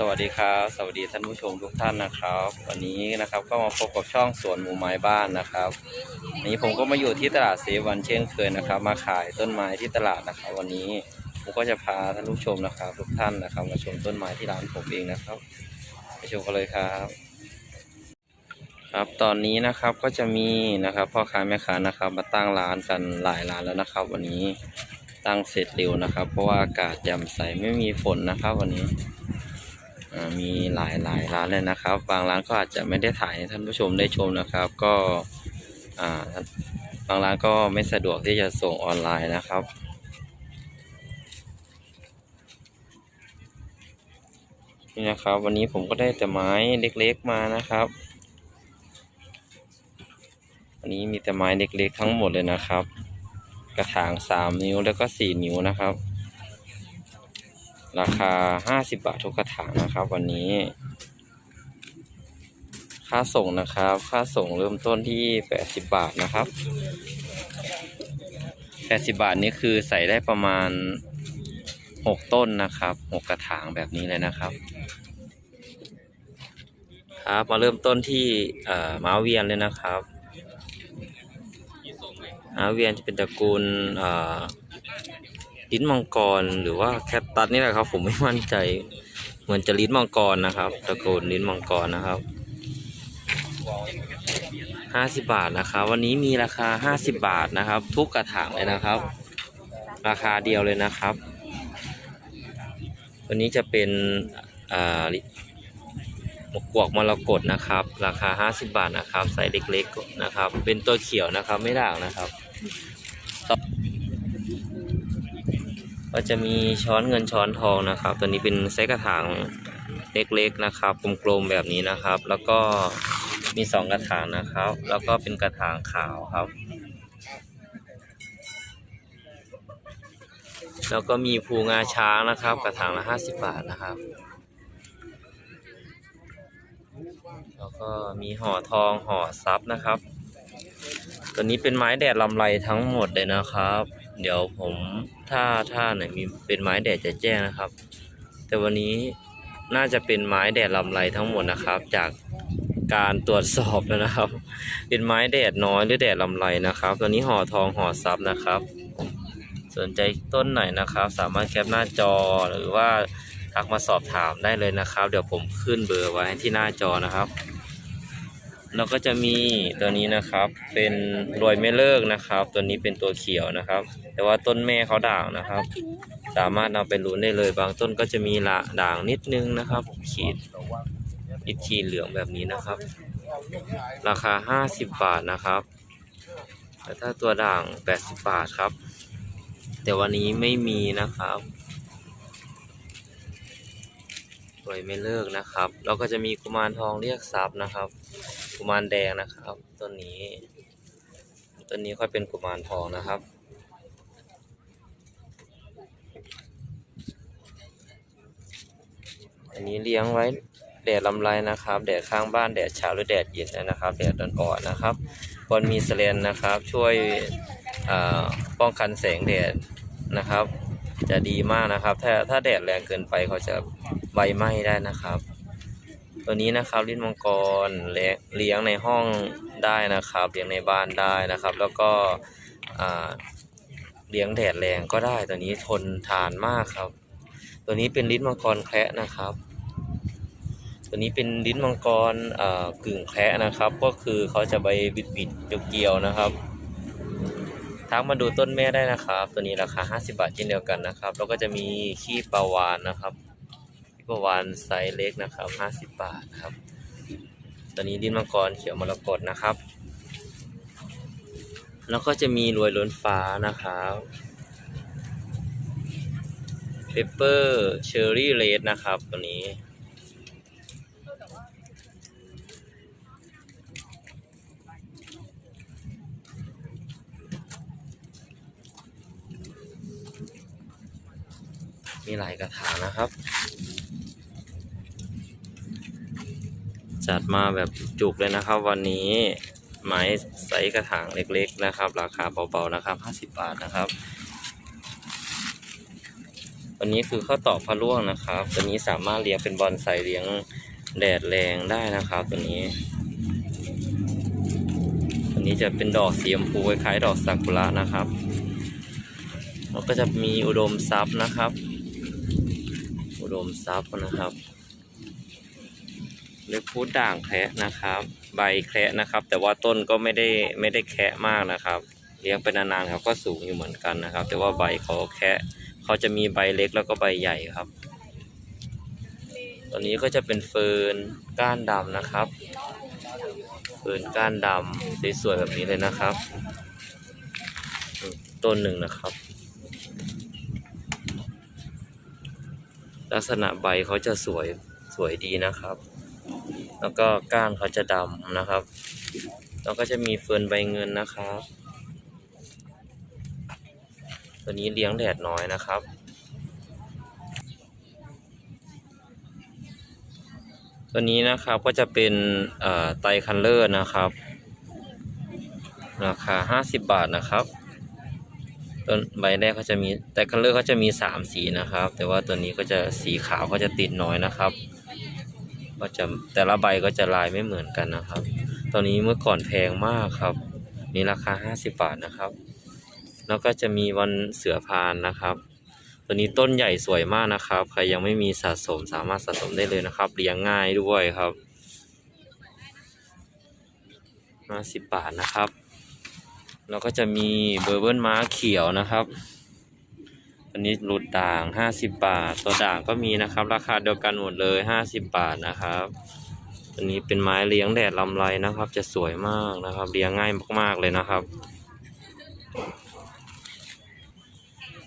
สวัสดีครับ สวัสดีท่านผู้ชมทุกท่านนะครับ วันนี้นะครับก็มาพบกับช่องสวนหมู่ไม้บ้านนะครับวันนี้ผมก็มาอยู่ที่ตลาดเซวันเช่นเคยนะครับ มาขายต้นไม้ที่ตลาดนะครับ วันนี้ผมก็จะพาท่านผู้ชมนะครับ ทุกท่านนะครับ มาชมต้นไม้ที่ร้านผมเองนะครับไปชมกันเลยครับ ครับตอนนี้นะครับก็จะมีนะครับพ่อค้าแม่ค้านะครับ มาตั้งร้านกันหลายร้านแล้วนะครับ วันนี้ตั้งเสร็จเร็วนะครับ เพราะว่าอากาศแจ่มใสไม่มีฝนนะครับ วันนี้ มีหลายหลายร้านเลยนะครับ บางร้านก็อาจจะไม่ได้ถ่ายให้ท่านผู้ชมได้ชมนะครับ ก็บางร้านก็ไม่สะดวกที่จะส่งออนไลน์นะครับนี่นะครับ วันนี้ผมก็ได้แต่ไม้เล็กๆมานะครับวันนี้มีแต่ไม้เล็กๆทั้งหมดเลยนะครับ กระถางสามนิ้วแล้วก็สี่นิ้วนะครับ ราคา 50 บาททุกกระถางนะครับ วันนี้ ค่าส่งนะครับ ค่าส่งเริ่มต้นที่ 80 บาทนะครับ 80 บาทนี้คือใส่ได้ประมาณ 6 ต้นนะครับ 6 กระถางแบบนี้เลยนะครับ ครับมาเริ่มต้นที่เอ่อม้าเวียนเลยนะครับม้าเวียนจะเป็นตระกูลเอ่อ ลิ้นมังกรหรือว่าแคทตัสนี่แหละครับ ผมไม่มั่นใจ เหมือนจะลิ้นมังกรนะครับตระกูลลิ้นมังกรนะครับห้าสิบาทนะครับ วันนี้มีราคาห้าสิบาทนะครับ ทุกกระถางเลยนะครับ ราคาเดียวเลยนะครับ วันนี้จะเป็นอ่าหมกกวกมรกตนะครับ ราคาห้าสิบาทนะครับไซส์เล็กๆนะครับ เป็นตัวเขียวนะครับไม่ด่างนะครับ ก็จะมีช้อนเงินช้อนทองนะครับ ตัวนี้เป็นไซส์กระถางเล็กๆนะครับกลมๆแบบนี้นะครับ แล้วก็มีสองกระถางนะครับ แล้วก็เป็นกระถางขาวครับ แล้วก็มีภูงาช้างนะครับ กระถางละห้าสิบบาทนะครับ แล้วก็มีห่อทองห่อซับนะครับ ตัวนี้เป็นไม้แดดลำไรทั้งหมดเลยนะครับ เดี๋ยวผมถ้าถ้าไหนมีเป็นไม้แดดจะแจ้งนะครับ แต่วันนี้น่าจะเป็นไม้แดดลำไรทั้งหมดนะครับ จากการตรวจสอบแล้วนะครับ เป็นไม้แดดน้อยหรือแดดลำไรนะครับ ตัวนี้ห่อทองห่อซับนะครับ สนใจต้นไหนนะครับ สามารถแคปหน้าจอหรือว่าทักมาสอบถามได้เลยนะครับ เดี๋ยวผมขึ้นเบอร์ไว้ที่หน้าจอนะครับ แล้วก็จะมีตัวนี้นะครับเป็นรวยไม่เลิกนะครับ ตัวนี้เป็นตัวเขียวนะครับ แต่ว่าต้นแม่เขาด่างนะครับ สามารถนำไปลุ้นได้เลยบางต้นก็จะมีละด่างนิดนึงนะครับ ขีดอิดขีดเหลืองแบบนี้นะครับ ราคา 50 บาทนะครับแต่ถ้าตัวด่าง 80 บาทครับ แต่วันนี้ไม่มีนะครับรวยไม่เลิกนะครับ แล้วก็จะมีกุมารทองเรียกทรัพย์นะครับ กุมารแดงนะครับ ต้นนี้ต้นนี้ค่อยเป็นกุมารทองนะครับ อันนี้เลี้ยงไว้แดดลำไรนะครับ แดดข้างบ้านแดดเช้าหรือแดดเย็นนะครับ แดดอ่อนๆนะครับควรมีสแลนนะครับ ช่วยป้องกันแสงแดดนะครับ จะดีมากนะครับ ถ้าถ้าแดดแรงเกินไปเขาจะใบไหม้ได้นะครับ ตัวนี้นะครับลิ้นมังกรเลี้ยงในห้องได้นะครับเลี้ยงในบ้านได้นะครับ แล้วก็เลี้ยงแดดแรงก็ได้ตัวนี้ทนทานมากครับ ตัวนี้เป็นลิ้นมังกรแคระนะครับ ตัวนี้เป็นลิ้นมังกรอ่ากึ่งแคระนะครับ ก็คือเขาจะใบบิดบิดๆเกี่ยวๆนะครับทักมาดูต้นแม่ได้นะครับ ตัวนี้ราคา 50 บาทเช่นเดียวกันนะครับ แล้วก็จะมีขี้ปลาวานนะครับ ประวานไซส์เล็กนะครับ50บาทครับ ตอนนี้ดินมังกรเขียวมรกตนะครับ แล้วก็จะมีรวยล้นฟ้านะครับเปเปอร์เชอร์รี่เรดนะครับตัวนี้มีหลายกระถางนะครับ จัดมาแบบจุกเลยนะครับวันนี้ไม้ไซส์กระถางเล็กๆนะครับ ราคาเบาๆนะครับ50บาทนะครับตัวนี้คือข้าวตอกพะร่วงนะครับ ตัวนี้สามารถเลี้ยงเป็นบอนไซเลี้ยงแดดแรงได้นะครับ ตัวนี้ ตัวนี้จะเป็นดอกสีชมพูคล้ายๆดอกซากุระนะครับแล้วก็จะมีอุดมทรัพย์นะครับ อุดมทรัพย์นะครับ เล็กพูดด่างแคะนะครับ ใบแคะนะครับ แต่ว่าต้นก็ไม่ได้ไม่ได้แคะมากนะครับ เลี้ยงไปนานๆครับก็สูงอยู่เหมือนกันนะครับ แต่ว่าใบเขาแคะเขาจะมีใบเล็กแล้วก็ใบใหญ่ครับตัวนี้ก็จะเป็นเฟิร์นก้านดำนะครับ เฟิร์นก้านดำสวยๆแบบนี้เลยนะครับ ต้นหนึ่งนะครับ ลักษณะใบเขาจะสวยสวยดีนะครับ แล้วก็ก้านเขาจะดำนะครับ แล้วก็จะมีเฟิร์นใบเงินนะครับ ตัวนี้เลี้ยงแดดน้อยนะครับตัวนี้นะครับก็จะเป็นไตคันเลอร์นะครับราคา50บาทนะครับต้นใบแรกเขาจะมีแต่คัลเลอร์เขาจะมีสามสีนะครับ แต่ว่าตัวนี้ก็จะสีขาวก็จะติดน้อยนะครับ ก็จะแต่ละใบก็จะลายไม่เหมือนกันนะครับตัวนี้เมื่อก่อนแพงมากครับ นี่ราคา 50 บาทนะครับ แล้วก็จะมีวันเสือพานนะครับ ตัวนี้ต้นใหญ่สวยมากนะครับ ใครยังไม่มีสะสมสามารถสะสมได้เลยนะครับ เลี้ยงง่ายด้วยครับ50บาทนะครับ แล้วก็จะมีเบอร์เบิลม้าเขียวนะครับ อันนี้หลุดด่าง 50 บาท ตัวด่างก็มีนะครับ ราคาเดียวกันหมดเลย 50 บาทนะครับ อันนี้เป็นไม้เลี้ยงแดดลำไรนะครับ จะสวยมากนะครับ เลี้ยงง่ายมากๆเลยนะครับ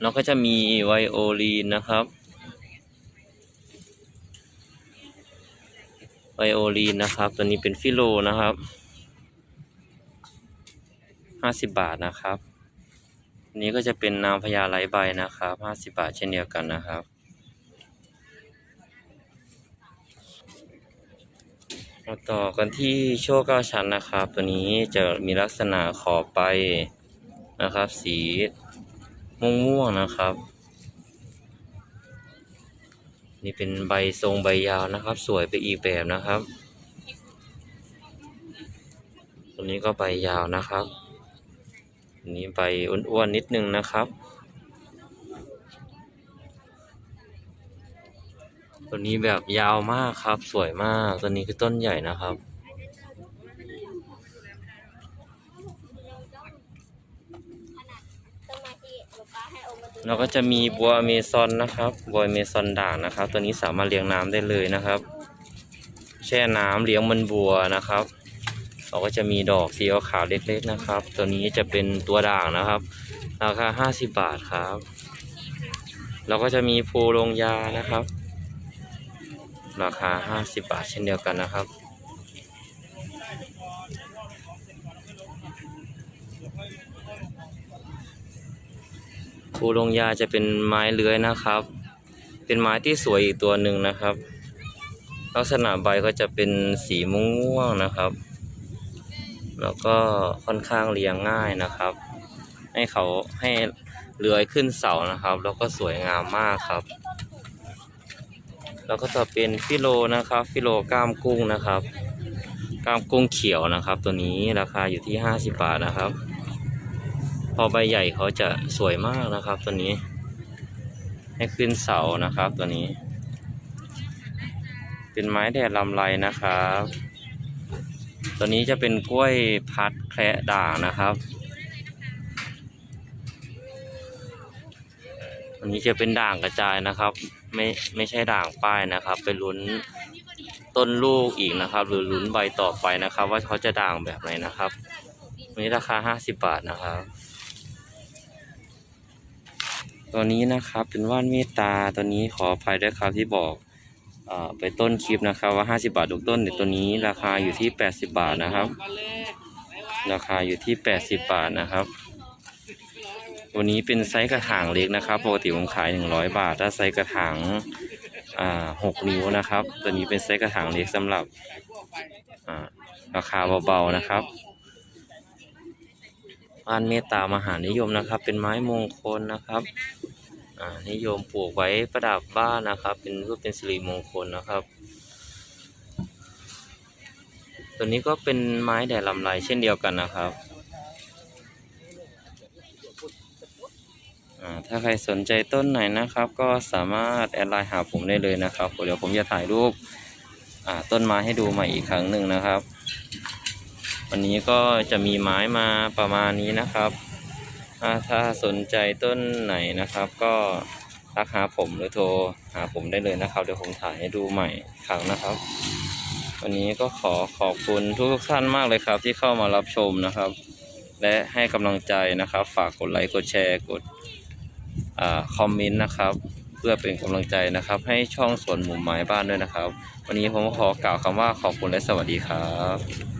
แล้วก็จะมีไวโอลีนนะครับไวโอลีนนะครับ ตัวนี้เป็นฟิโลนะครับห้าสิบบาทนะครับ นนี้ก็จะเป็นนางพญาไร้ใบนะครับห้าสิบาทเช่นเดียวกันนะครับ มาต่อกันที่โชว์เก้าชั้นนะครับ ตัวนี้จะมีลักษณะขอบใบนะครับ สีม่วงม่วงๆนะครับ นี่เป็นใบทรงใบยาวนะครับ สวยไปอีกแบบนะครับ ตัวนี้ก็ใบยาวนะครับ อันนี้ใบอ้วนๆนิดนึงนะครับ ตัวนี้แบบยาวมากครับ สวยมาก ตัวนี้คือต้นใหญ่นะครับแล้วก็จะมีบัวอเมซอนนะครับ บัวอเมซอนด่างนะครับ ตัวนี้สามารถเลี้ยงน้ำได้เลยนะครับ แช่น้ำเลี้ยงมันบัวนะครับ เราก็จะมีดอกสีขาวเล็กๆนะครับ ตัวนี้จะเป็นตัวด่างนะครับ ราคา 50 บาทครับแล้วก็จะมีภูลงยานะครับ ราคา 50 บาทเช่นเดียวกันนะครับ ภูลงยาจะเป็นไม้เลื้อยนะครับ เป็นไม้ที่สวยอีกตัวหนึ่งนะครับ ลักษณะใบก็จะเป็นสีม่วงๆนะครับ แล้วก็ค่อนข้างเลี้ยงง่ายนะครับ ให้เขาให้เลื้อยขึ้นเสานะครับ แล้วก็สวยงามมากครับ แล้วก็จะเป็นฟิโลนะครับ ฟิโลก้ามกุ้งนะครับก้ามกุ้งเขียวนะครับ ตัวนี้ราคาอยู่ที่ 50 บาทนะครับ พอใบใหญ่เขาจะสวยมากนะครับ ตัวนี้ ให้ขึ้นเสานะครับตัวนี้ เป็นไม้แดดลำไรนะครับ ตัวนี้จะเป็นกล้วยพัดแคระด่างนะครับอันนี้จะเป็นด่างกระจายนะครับ ไม่ไม่ใช่ด่างป้ายนะครับ ไปลุ้นต้นลูกอีกนะครับ หรือลุ้นใบต่อไปนะครับ ว่าเขาจะด่างแบบไหนนะครับวันนี้ราคา50บาทนะครับ ตัวนี้นะครับเป็นว่านเมตตาตัวนี้ขออภัยด้วยครับที่บอก ไปต้นคลิปนะครับว่า 50 บาททุกต้นแต่ตัวนี้ราคาอยู่ที่ 80 บาทนะครับ ราคาอยู่ที่ 80 บาทนะครับตัวนี้เป็นไซส์กระถางเล็กนะครับปกติผมขาย 100 บาท ถ้าไซส์กระถางอ่า6นิ้วนะครับ ตัวนี้เป็นไซส์กระถางเล็กสำหรับอ่าราคาเบาๆนะครับว่านเมตตามหานิยมนะครับ เป็นไม้มงคลนะครับ นิยมปลูกไว้ประดับบ้านนะครับ เป็นเพื่อเป็นสิริมงคลนะครับ ตัวนี้ก็เป็นไม้แดดลำไรเช่นเดียวกันนะครับถ้าใครสนใจต้นไหนนะครับ ก็สามารถแอดไลน์หาผมได้เลยนะครับเดี๋ยวผมจะถ่ายรูปต้นไม้ให้ดูใหม่อีกครั้งหนึ่งนะครับ วันนี้ก็จะมีไม้มาประมาณนี้นะครับ ถ้าสนใจต้นไหนนะครับ ก็ทักหาผมหรือโทรหาผมได้เลยนะครับ เดี๋ยวผมถ่ายให้ดูใหม่ครั้งนะครับ วันนี้ก็ขอขอบคุณทุกท่านมากเลยครับ ที่เข้ามารับชมนะครับ และให้กำลังใจนะครับ ฝากกดไลค์กดแชร์กดอคอมเมนต์นะครับ เพื่อเป็นกำลังใจนะครับ ให้ช่องสวนหมุมไม้บ้านด้วยนะครับ วันนี้ผมขอกล่าวคำว่าขอบคุณและสวัสดีครับ